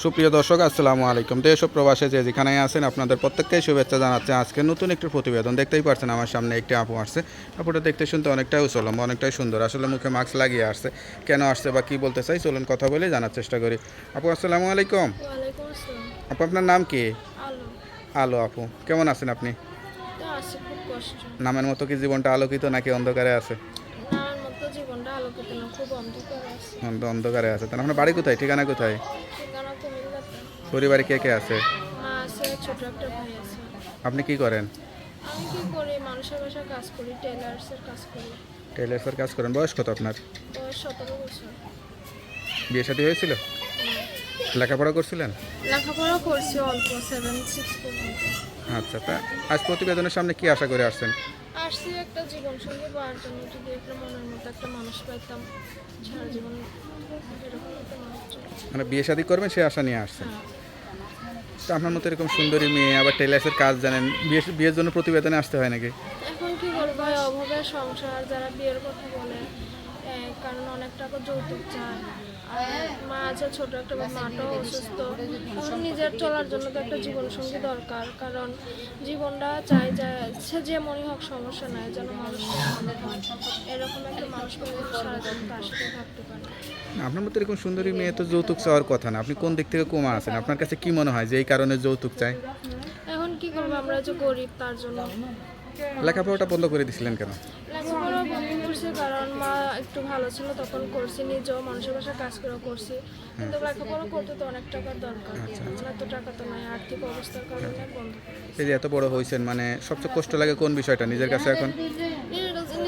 সুপ্রিয় দর্শক আসসালামু আলাইকুম। দেশ ও প্রবাসে যে যেখানে আছেন আপনাদের প্রত্যেককেই শুভেচ্ছা জানাচ্ছে। আজকে নতুন একটি প্রতিবেদন দেখতেই পারছেন আমার সামনে একটি আপু আসছে। আপুটা দেখতে শুনতে অনেকটাই উচলম অনেকটাই সুন্দর। আসলে মুখে মাস্ক লাগিয়ে আসছে। কেন আসছে বা কি বলতে চাই চলুন কথা বলে জানার চেষ্টা করি। আপু আসসালামু আলাইকুম। আপু আপনার নাম কি? আলো। আপু। কেমন আছেন আপনি? নামের মতো কি জীবনটা আলোকিত নাকি অন্ধকারে আছে? অন্ধকার আছে। তাহলে আপনার বাড়ি কোথায়? ঠিকানা কোথায়? পরিবারে কে কে আছে? আপনি কি করেন? টেলার্সের কাজ করেন। বয়স কত আপনার? বিয়ে শাদী হয়েছিল? লেখাপড়া করছিলেন? লেখাপড়া করছি অল্প সেভেন সিক্স আচ্ছা তা আজ প্রতিবেদনের সামনে কি আশা করে আসছেন? আসছি একটা জীবন সঙ্গী পাওয়ার জন্য যদি একটা মনের মতো একটা মানুষ পাইতাম সারা জীবন। মানে বিয়ে শাদী করবেন সে আশা নিয়ে আসছেন। হ্যাঁ। তো আপনার মতো এরকম সুন্দরী মেয়ে আবার টেলার্সের কাজ জানেন বিয়ে বিয়ের জন্য প্রতিবেদনে আসতে হয় নাকি? এখন কি করব ভাই অভাবের সংসার যারা বিয়ের কথা বলে কারণ অনেক টাকা যৌতুক চায়। আছে ছোট একটা বা মাটাও অসুস্থ। নিজের চলার জন্য তো একটা জীবন সঙ্গী দরকার কারণ জীবনটা চাই যে সে যে মনে হোক সমস্যা নাই যেন মানুষ হয়। এরকম একটা মানুষ সারা জীবন তার সাথে থাকতে পারে। আপনার মতো এরকম সুন্দরী মেয়ে তো যৌতুক চাওয়ার কথা না। আপনি কোন দিক থেকে কমা আছেন? আপনার কাছে কি মনে হয় যে এই কারণে যৌতুক চাই? এখন কি করব আমরা যে গরিব তার জন্য। লেখাপড়াটা বন্ধ করে দিছিলেন কেন? লেখাপড়া বন্ধ কারণ মা একটু ভালো ছিল তখন করছি নিজেও মানুষের বাসায় কাজ করে করছি। কিন্তু লেখাপড়া করতে তো অনেক টাকার দরকার। এখন এত টাকা তো নাই আর্থিক অবস্থার কারণে বন্ধ। এই যে এত বড় হয়েছেন মানে সবচেয়ে কষ্ট লাগে কোন বিষয়টা? নিজের কাছে এখন?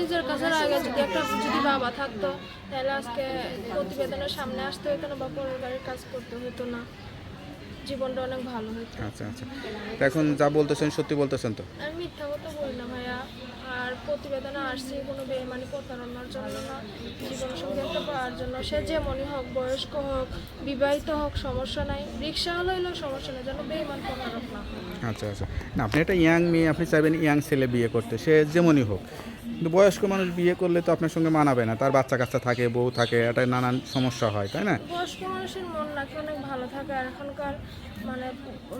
নিজের কাছে আগে যদি একটা যদি বাবা থাকতো তাহলে আজকে প্রতিবেদনের সামনে আসতে হতো না বা পরের বাড়ির কাজ করতে হতো না। জীবনটা অনেক ভালো হতো আচ্ছা আচ্ছা। এখন যা বলতেছেন সত্যি বলতেছেন তো? আমি মিথ্যা কথা বলি না আর প্রতিবেদনে আসছে কোনো বেমানি প্রতারণার জন্য না জীবন সঙ্গী একটা পাওয়ার জন্য। সে যেমনই হোক, বয়স্ক হোক, বিবাহিত হোক, সমস্যা নাই। রিক্সা হলেও সমস্যা নেই, যেন বেমান প্রতারক না আচ্ছা আচ্ছা। না, আপনি একটা ইয়াং মেয়ে, আপনি চাইবেন ইয়াং ছেলে বিয়ে করতে, সে যেমনই হোক। কিন্তু বয়স্ক মানুষ বিয়ে করলে তো আপনার সঙ্গে মানাবে না। তার বাচ্চা কাচ্চা থাকে বউ থাকে এটা নানান সমস্যা হয় তাই না? বয়স্ক মানুষের মন নাকি অনেক ভালো থাকে আর এখনকার মানে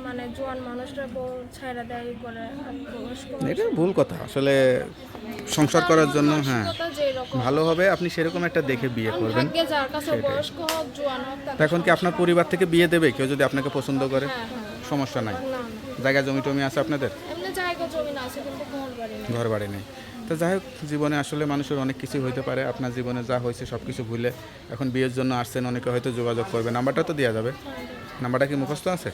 মানে জোয়ান মানুষরা বউ ছাইরা দেয় করে এটা ভুল কথা। আসলে সংসার করার জন্য হ্যাঁ। ভালো হবে আপনি সেরকম একটা দেখে বিয়ে করবেন। এখন কি আপনার পরিবার থেকে বিয়ে দেবে? কেউ যদি আপনাকে পছন্দ করে? হ্যাঁ। হ্যাঁ সমস্যা নাই। জায়গা জমি টমি আছে আপনাদের? এমনি জায়গা জমি না আছে কিন্তু ঘর বাড়ি নেই। তো যাই হোক জীবনে আসলে মানুষের অনেক কিছু হইতে পারে। আপনার জীবনে যা হয়েছে সব কিছু ভুলে এখন বিয়ের জন্য আসছেন অনেকে হয়তো যোগাযোগ করবে। নাম্বারটা তো দেওয়া যাবে। নাম্বারটা কি মুখস্থ আছে?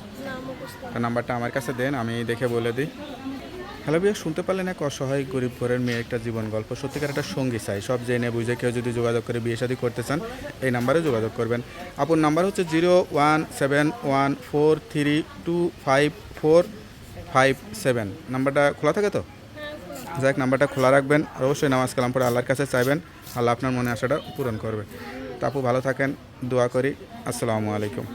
তা নাম্বারটা আমার কাছে দেন আমি দেখে বলে দিই। হ্যালো বিয়ে শুনতে পারলেন এক অসহায় গরিব ঘরের মেয়ে একটা জীবন গল্প। সত্যিকার একটা সঙ্গী চাই সব জেনে বুঝে কেউ যদি যোগাযোগ করে বিয়ে শাদী করতে চান এই নাম্বারে যোগাযোগ করবেন। আপুর নাম্বার হচ্ছে zero one seven one four three two five four five seven. নাম্বারটা খোলা থাকে তো? যাক, নাম্বারটা খোলা রাখবেন আর অবশ্যই নামাজ কালাম পরে আল্লাহর কাছে চাইবেন, আল্লাহ আপনার মনে আশাটা পূরণ করবে। তাপু ভালো থাকেন, দোয়া করি, আসসালামু আলাইকুম।